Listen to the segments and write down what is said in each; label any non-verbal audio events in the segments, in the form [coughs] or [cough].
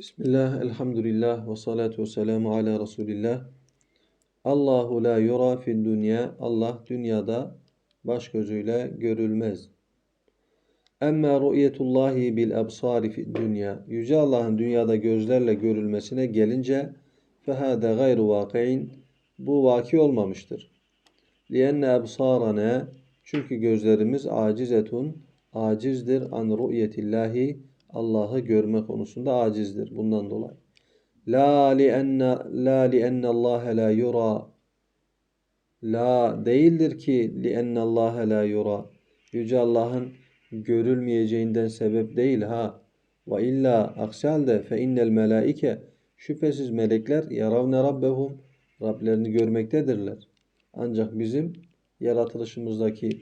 Bismillah, elhamdülillah ve salatu ve selamu ala Resulillah. Allahu la yura fil dünya. Allah dünyada baş gözüyle görülmez. Emme ru'yetullahi bil absari fid dünya. Yüce Allah'ın dünyada gözlerle görülmesine gelince fehâde gayru vaki'in. Bu vaki olmamıştır. Lienne absarana çünkü gözlerimiz acizetun acizdir an ru'yetillahi Allah'ı görme konusunda acizdir bundan dolayı. La li enne la li enne Allah la yura. La değildir ki li enne Allah la yura. Yüce Allah'ın görülmeyeceğinden sebep değil ha. Ve illa aksi halde fe innel melaike şüphesiz melekler yaravne rabbehum Rablerini görmektedirler. Ancak bizim yaratılışımızdaki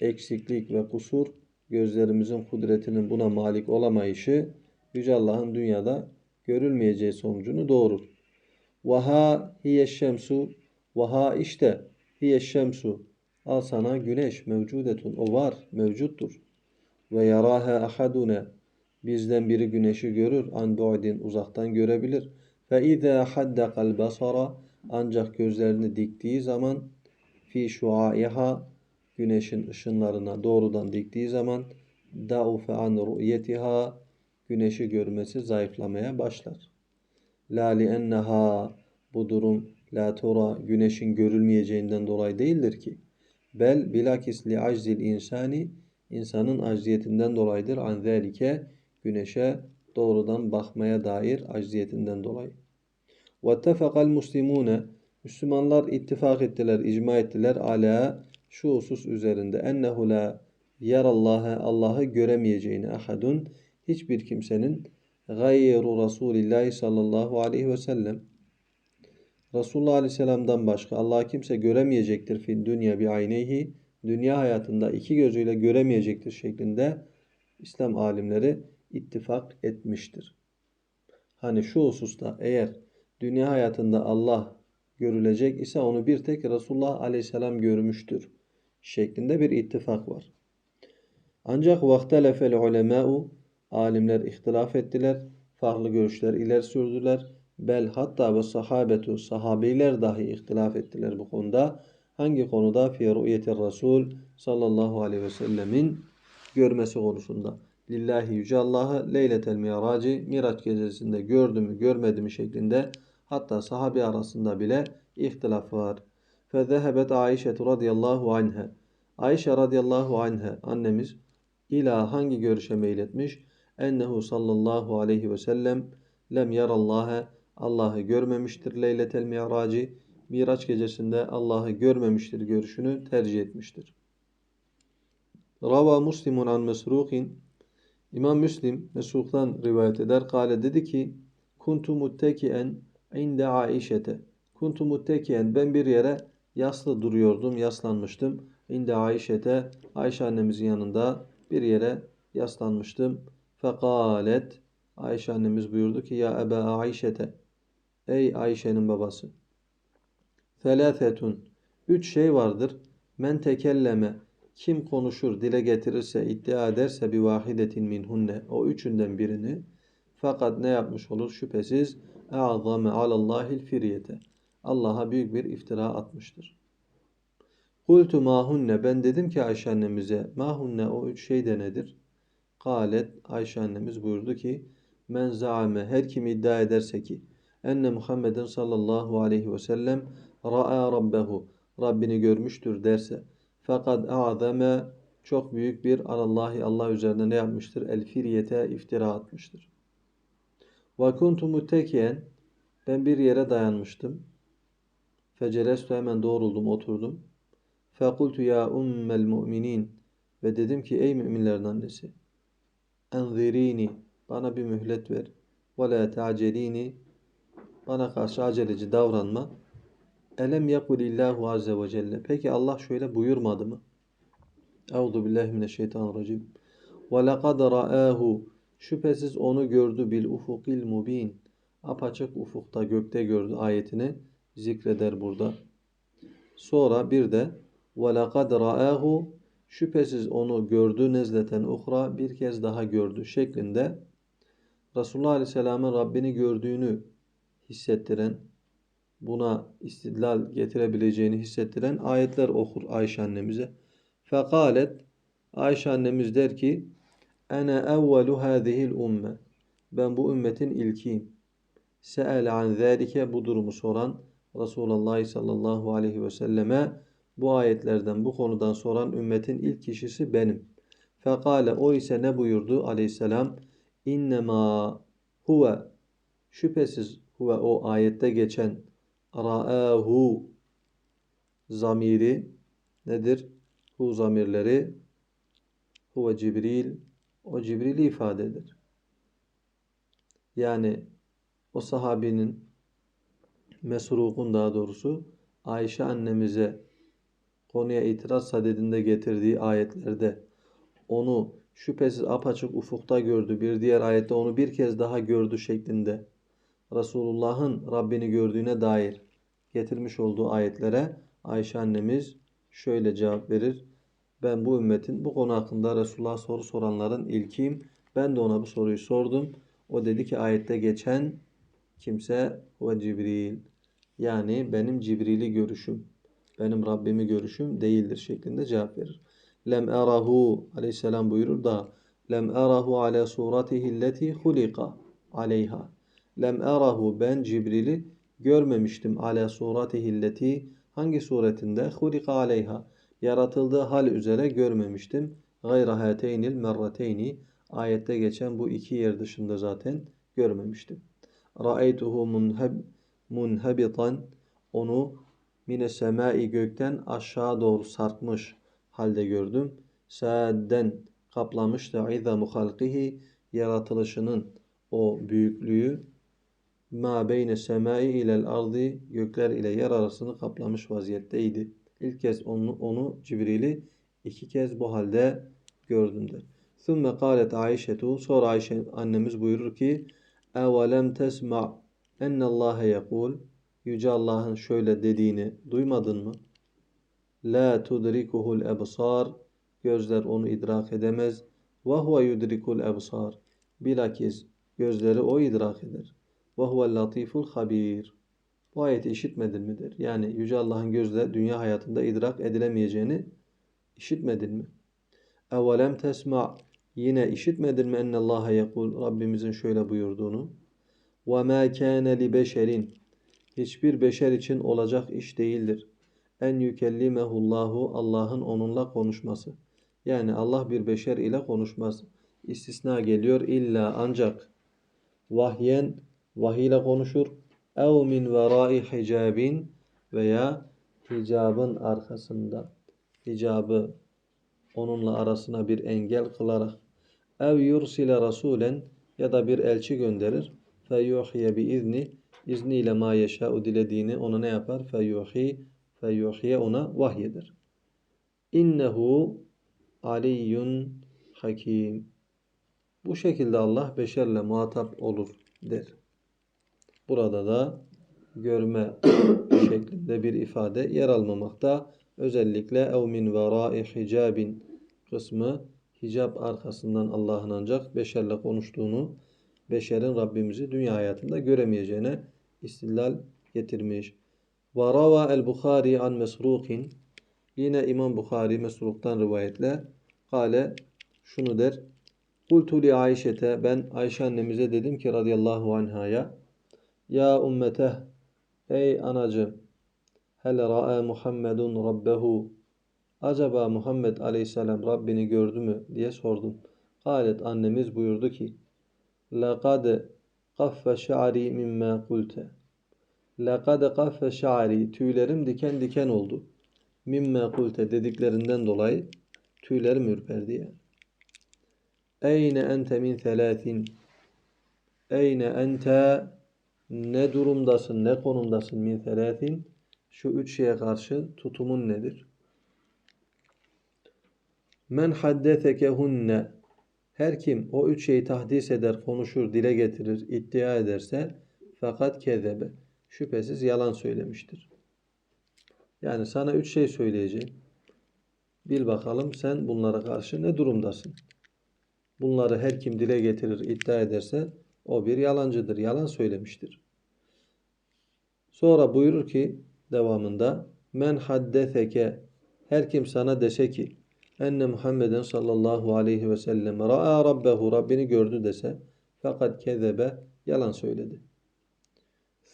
eksiklik ve kusur gözlerimizin kudretinin buna malik olamayışı Yüce Allah'ın dünyada görülmeyeceği sonucunu doğurur. Vaha hiye şemsu Vaha işte hiye şemsu Al sana güneş mevcudetun. O var, mevcuttur. Ve yaraha ahadune Bizden biri güneşi görür. An bu'din uzaktan görebilir. Fe izâ haddakal basara Ancak gözlerini diktiği zaman fi şuaiha güneşin ışınlarına doğrudan diktiği zaman daufe an ru'yetiha güneşi görmesi zayıflamaya başlar. La li enneha bu durum la tura güneşin görülmeyeceğinden dolayı değildir ki. Bel bilakis li aczil insani insanın acziyetinden dolayıdır. An zelike güneşe doğrudan bakmaya dair acziyetinden dolayı. Vettefakal muslimune Müslümanlar ittifak ettiler, icma ettiler ala şu husus üzerinde ennehu la yarallâhe Allah'ı göremeyeceğini ahadun hiçbir kimsenin gayru Resulillahi sallallahu aleyhi ve sellem Resulullah aleyhisselamdan başka Allah'ı kimse göremeyecektir fil dünya bi ayneyhi dünya hayatında iki gözüyle göremeyecektir şeklinde İslam alimleri ittifak etmiştir. Hani şu hususta eğer dünya hayatında Allah görülecek ise onu bir tek Resulullah aleyhisselam görmüştür şeklinde bir ittifak var. Ancak vaktelefel ulemâ'u alimler ihtilaf ettiler. Farklı görüşler ileri sürdüler. Bel hatta ve sahabetu sahabiler dahi ihtilaf ettiler bu konuda. Hangi konuda? Fi ru'yetir Resul sallallahu aleyhi ve sellemin görmesi konusunda. Lillahi yüce Allah'ı leyletel miraci miraç gecesinde gördü mü görmedi mi şeklinde hatta sahabi arasında bile ihtilaf var. Fezehebet Ayşe radıyallahu anha. Ayşe radıyallahu anha annemiz ila hangi görüşe meyletmiş? Ennehu sallallahu aleyhi ve sellem lem yarallâhe Allah'ı görmemiştir leyletel mi'racı. Miraç gecesinde Allah'ı görmemiştir görüşünü tercih etmiştir. Rava Muslimun an Mesrukin İmam Müslim Mesruk'tan rivayet eder. Kale dedi ki Kuntu muttekien inde Aişete Kuntu muttekiyen ben bir yere yaslı duruyordum, yaslanmıştım. İnde Ayşe'te Ayşe annemizin yanında bir yere yaslanmıştım. Fekalet Ayşe annemiz buyurdu ki ya Ebe Ayşe'te Ey Ayşe'nin babası. Felâfetun Üç şey vardır. Men tekelleme kim konuşur, dile getirirse, iddia ederse bir vahidetin minhunne o üçünden birini fakat ne yapmış olur? Şüphesiz e'azame alallahil firyete Allah'a büyük bir iftira atmıştır. Kultu mahunne ben dedim ki Ayşe annemize mahunne o üç şey de nedir? Kalet Ayşe annemiz buyurdu ki men zaame her kim iddia ederse ki enne Muhammeden sallallahu aleyhi ve sellem ra'a rabbehu Rabbini görmüştür derse fakat a'zame çok büyük bir alallahi Allah üzerine ne yapmıştır? El firyete iftira atmıştır. Ve kuntu ben bir yere dayanmıştım. Fecelestu hemen doğruldum oturdum. Fekultu ya ummel mu'minin. Ve dedim ki ey müminlerin annesi enzirini bana bir mühlet ver. Ve la ta'celini bana karşı aceleci davranma. Elem yekulillahu azze ve celle. Peki Allah şöyle buyurmadı mı? Euzu billahi mineşşeytanirracim. Ve laqad ra'ahu. Şüphesiz onu gördü bil ufukil mubin. Apaçık ufukta gökte gördü ayetini zikreder burada. Sonra bir de وَلَقَدْ رَآهُ Şüphesiz onu gördü nezleten uhra bir kez daha gördü şeklinde Resulullah Aleyhisselam'ın Rabbini gördüğünü hissettiren, buna istidlal getirebileceğini hissettiren ayetler okur Ayşe annemize. Fekalet Ayşe annemiz der ki Ene evvelu hâzihil umme Ben bu ümmetin ilkiyim. Se'el an zâlike bu durumu soran Resulullah sallallahu aleyhi ve selleme bu ayetlerden bu konudan soran ümmetin ilk kişisi benim. Fekale o ise ne buyurdu aleyhisselam? İnnemâ huve şüphesiz huve o ayette geçen ra'ahu zamiri nedir? Hu zamirleri huve Cibril o Cibril'i ifade eder. Yani o sahabinin Mesruk'un daha doğrusu Ayşe annemize konuya itiraz sadedinde getirdiği ayetlerde onu şüphesiz apaçık ufukta gördü. Bir diğer ayette onu bir kez daha gördü şeklinde Resulullah'ın Rabbini gördüğüne dair getirmiş olduğu ayetlere Ayşe annemiz şöyle cevap verir. Ben bu ümmetin bu konu hakkında Resulullah soru soranların ilkiyim. Ben de ona bu soruyu sordum. O dedi ki ayette geçen kimse ve Cibril. Yani benim Cibril'i görüşüm, benim Rabbimi görüşüm değildir şeklinde cevap verir. Lem erahu aleyhisselam buyurur da lem erahu ala suratihi allati hulika aleyha. Lem erahu ben Cibril'i görmemiştim ala suratihi allati hangi suretinde hulika aleyha yaratıldığı hal üzere görmemiştim. Gayra hateynil merrateyni ayette geçen bu iki yer dışında zaten görmemiştim. Ra'eytuhu munheb munhabitan onu mine semai gökten aşağı doğru sarkmış halde gördüm. Sa'den kaplamıştı izamu halqihi yaratılışının o büyüklüğü ma beyne semai ilel ardı gökler ile yer arasını kaplamış vaziyetteydi. İlk kez onu, onu Cibril'i iki kez bu halde gördüm der. Sümme kâlet Ayşetu sonra Ayşe annemiz buyurur ki evelem tesma ennallâhe yekul Yüce Allah'ın şöyle dediğini duymadın mı? La tudrikuhul ebsar gözler onu idrak edemez. Ve huve yudrikul bilakis gözleri o idrak eder. Ve huvel latiful bu ayeti işitmedin mi der. Yani Yüce Allah'ın gözle dünya hayatında idrak edilemeyeceğini işitmedin mi? Evelem tesma yine işitmedin mi ennallâhe yekul Rabbimizin şöyle buyurduğunu. Ve mâ kâne li beşerin hiçbir beşer için olacak iş değildir. En yükellimehullahu Allah'ın onunla konuşması. Yani Allah bir beşer ile konuşmaz. İstisna geliyor illa ancak vahyen vahiy ile konuşur. Ev min verai hicabin veya hicabın arkasında hicabı onunla arasına bir engel kılarak ev yursile rasulen ya da bir elçi gönderir feyuhiye bi izni izniyle ma yeşâ'u dilediğini ona ne yapar? Feyuhi feyuhiye ona vahyeder. İnnehu aliyyun hakim. Bu şekilde Allah beşerle muhatap olur der. Burada da görme [coughs] şeklinde bir ifade yer almamakta. Özellikle ev min verai hicabin kısmı hicab arkasından Allah'ın ancak beşerle konuştuğunu, beşerin Rabbimizi dünya hayatında göremeyeceğine istillal getirmiş. Ve rava el-Bukhari an Mesrukin yine İmam Bukhari Mesruk'tan rivayetle kale şunu der. Kultu li ben Ayşe annemize dedim ki radıyallahu anhaya ya ümmete ey anacığım hel ra'a Muhammedun rabbehu acaba Muhammed aleyhisselam Rabbini gördü mü diye sordum. Galet annemiz buyurdu ki لَقَدْ قَفَّ şa'ri مِمَّا قُلْتَ لَقَدْ قَفَّ şa'ri Tüylerim diken diken oldu. مِمَّا قُلْتَ dediklerinden dolayı tüylerim ürperdi yani. Eyne ente min thelâthin Eyne ente ne durumdasın, ne konumdasın min thelâthin Şu üç şeye karşı tutumun nedir? Men haddethekehunne her kim o üç şeyi tahdis eder, konuşur, dile getirir, iddia ederse fakat kezebe. Şüphesiz yalan söylemiştir. Yani sana üç şey söyleyeceğim. Bil bakalım sen bunlara karşı ne durumdasın? Bunları her kim dile getirir, iddia ederse O bir yalancıdır, yalan söylemiştir. Sonra buyurur ki devamında men haddeseke her kim sana dese ki enne Muhammeden sallallahu aleyhi ve sellem ra'a rabbehu Rabbini gördü dese fakat kezebe yalan söyledi.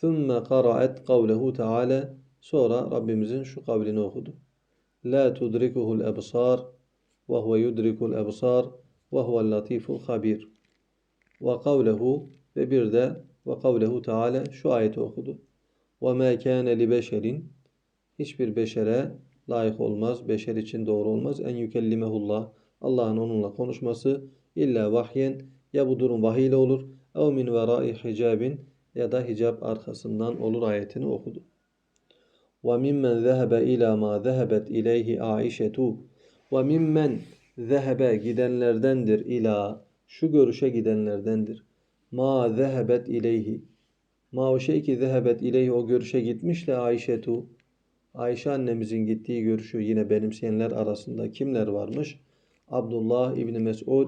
Thumma qara'at kavlehu Teala sonra Rabbimizin şu kavlini okudu. La tudrikuhul ebsar ve huve yudrikul ebsar ve huvel latiful habir. Ve kavlehu ve bir de ve kavlehu Teala şu ayeti okudu. Ve ma kana li beşerin hiçbir beşere layık olmaz, beşer için doğru olmaz. En yükellimehullah Allah'ın onunla konuşması illa vahyen ya bu durum vahiy ile olur ev min verai hicabin ya da hicab arkasından olur ayetini okudu. Zehebe ila ma zehebet ileyhi Aişetu ve mimmen zehebe gidenlerdendir ila şu görüşe gidenlerdendir. Ma zehebet ileyhi ma o şey ki zehebet ileyhi o görüşe gitmişle Aişetu Ayşe annemizin gittiği görüşü yine benimseyenler arasında kimler varmış? Abdullah İbni Mesud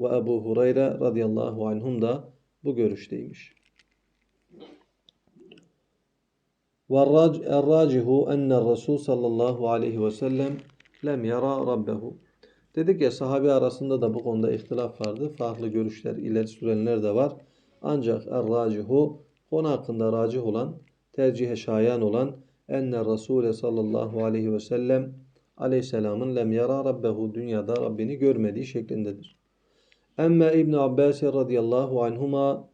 ve Ebu Hureyre radıyallahu anhum da bu görüşteymiş. وَالرَّاجِهُ اَنَّ الرَّسُولُ sallallahu aleyhi ve sellem lem yara rabbehu. Dedik ya sahabe arasında da bu konuda ihtilaf vardı. Farklı görüşler ileri sürenler de var. Ancak er-racihu konu hakkında racih olan, tercihe şayan olan enne Resulü sallallahu aleyhi ve sellem aleyhisselamın lem yara rabbehu dünyada Rabbini görmediği şeklindedir. Emme İbn Abbas radıyallahu anhuma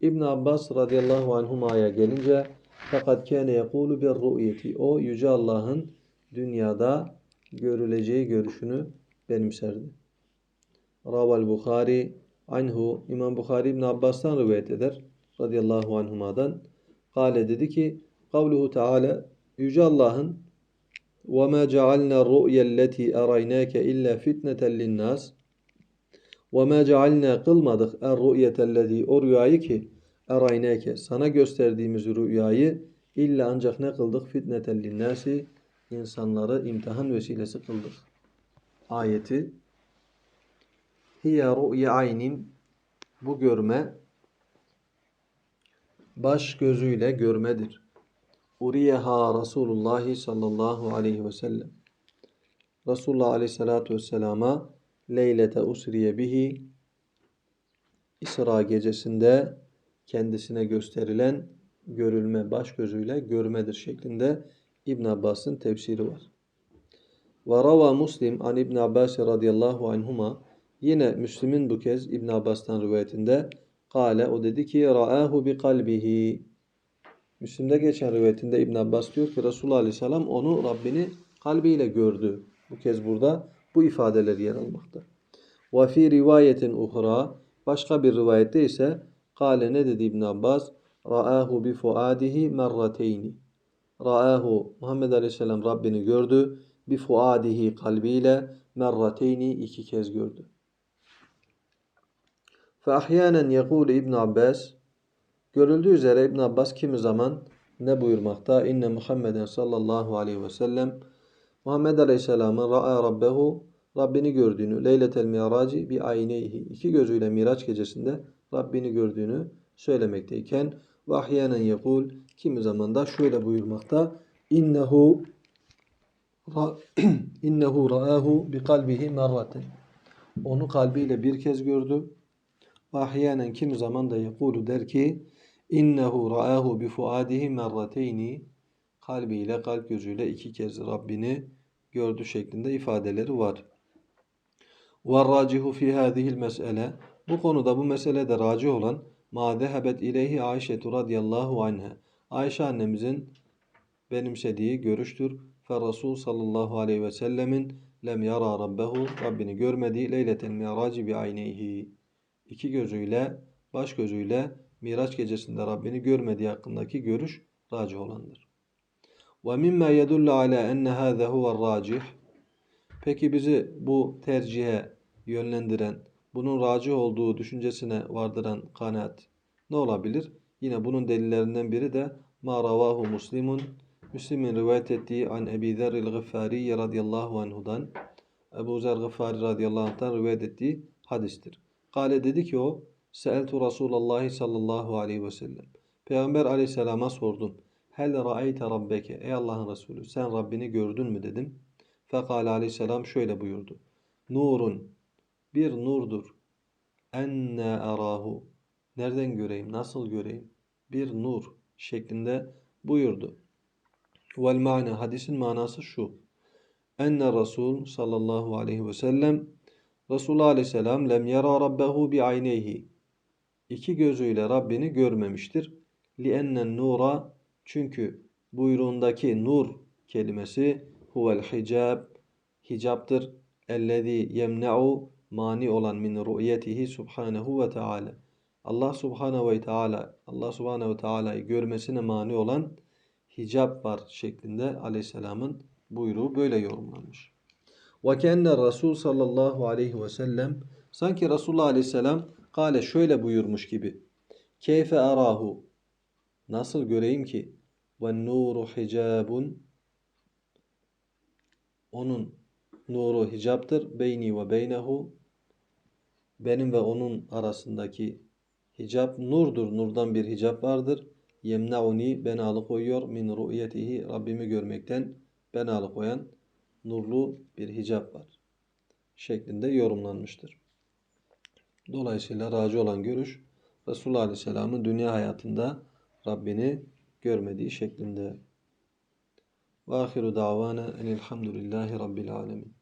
İbn Abbas radıyallahu anhuma'ya gelince fakat kâne yekulu bir ru'yeti o yüce Allah'ın dünyada görüleceği görüşünü benimserdi. Raval Bukhari anhu İmam Bukhari İbn Abbas'tan rivayet eder radıyallahu anhuma'dan. Kale dedi ki Kavluhu Teala Yüce Allah'ın وَمَا جَعَلْنَا الرُّؤْيَا الَّتِي اَرَيْنَاكَ اِلَّا فِتْنَةً لِلنَّاسِ وَمَا جَعَلْنَا kılmadık اَرْرُؤْيَةَ الَّذ۪ي o rüyayı ki erayneke sana gösterdiğimiz rüyayı illa ancak ne kıldık? Fitneten linnâsi insanları imtihan vesilesi kıldık. Ayeti Hiye ru'ye aynin bu görme baş gözüyle görmedir. Uriyeha Resulullah sallallahu aleyhi ve sellem. Resulullah aleyhissalatu vesselama leylete usriye bihi İsra gecesinde kendisine gösterilen görülme baş gözüyle görmedir şeklinde İbn Abbas'ın tefsiri var. Ve rava Muslim an İbn Abbas radıyallahu anhuma yine Müslim'in bu kez İbn Abbas'tan rivayetinde kale o dedi ki ra'ahu bi kalbihi Müslim'de geçen rivayetinde İbn Abbas diyor ki Resulullah Aleyhisselam onu Rabbini kalbiyle gördü. Bu kez burada bu ifadeler yer almakta. Ve fi rivayetin uhra başka bir rivayette ise kale ne dedi İbn Abbas? Ra'ahu bi fuadihi merrateyni. Ra'ahu Muhammed Aleyhisselam Rabbini gördü. Bi fuadihi kalbiyle merrateyni iki kez gördü. Fe ahyanen yekul İbn Abbas Görüldüğü üzere İbn Abbas kimi zaman ne buyurmakta? İnne Muhammeden sallallahu aleyhi ve sellem Muhammed Aleyhisselam'ın ra'a rabbehu Rabbini gördüğünü leyletel miraci bi ayneyhi iki gözüyle Miraç gecesinde Rabbini gördüğünü söylemekteyken ve ahyanen yekul kimi zaman da şöyle buyurmakta innehu [clears throat] innehu ra'ahu bi kalbihi merraten onu kalbiyle bir kez gördü ahyanen kimi zaman da yekulu der ki İnnehu ra'ahu bi fuadihi merrateyni kalbiyle kalp gözüyle iki kez Rabbini gördü şeklinde ifadeleri var. Ve racihu fi hadihil mes'ele bu konuda bu meselede raci olan ma zehebet ileyhi Ayşe radıyallahu anha. Ayşe annemizin benimsediği görüştür. Fe Resul sallallahu aleyhi ve sellemin lem yara rabbehu Rabbini görmediği leyletel mi'raci bi ayneyhi. İki gözüyle, baş gözüyle Miraç gecesinde Rabbini görmediği hakkındaki görüş racih olandır. Mimma yedullu ala enne hâze huve'r racih. Peki bizi bu tercihe yönlendiren, bunun racih olduğu düşüncesine vardıran kanaat ne olabilir? Yine bunun delillerinden biri de ma ravahu muslimun Müslim'in rivayet ettiği an Ebi Zerril Gıffari radıyallahu anhudan Ebu Zer Gıffari radıyallahu anh'tan rivayet ettiği hadistir. Kale dedi ki o Seeltu Resulallah sallallahu aleyhi ve sellem. Peygamber aleyhisselama sordum. Hel ra'eyte rabbeke. Ey Allah'ın Resulü sen Rabbini gördün mü dedim. Fekale aleyhisselam şöyle buyurdu. Nurun bir nurdur. Enne arahu. Nereden göreyim, nasıl göreyim? Bir nur şeklinde buyurdu. Vel mana hadisin manası şu. Enne Resul sallallahu aleyhi ve sellem Resulullah aleyhisselam lem yara rabbehu bi ayneyhi. İki gözüyle Rabbini görmemiştir. Ennen nura çünkü buyruğundaki nur kelimesi huvel hicab hicaptır. Ellezî yemne'u mani olan min ru'yetihi subhanehu ve teala. Allah subhanehu ve teala Allah subhanehu ve teala'yı görmesine mani olan hicap var şeklinde aleyhisselamın buyruğu böyle yorumlanmış. Ve kenne Resul sallallahu aleyhi ve sellem sanki Resulullah aleyhisselam kale şöyle buyurmuş gibi. Keyfe arahu? Nasıl göreyim ki? Ve nuru hicabun. Onun nuru hicaptır beyni ve beynehu. Benim ve onun arasındaki hicap nurdur nurdan bir hicap vardır. Yemnauni beni alıkoyuyor. Min ru'yetihi Rabbimi görmekten beni alıkoyan nurlu bir hicap var. Şeklinde yorumlanmıştır. Dolayısıyla racı olan görüş Resulullah Aleyhisselam'ın dünya hayatında Rabbini görmediği şeklinde. Ve ahiru davana enilhamdülillahi rabbil alemin.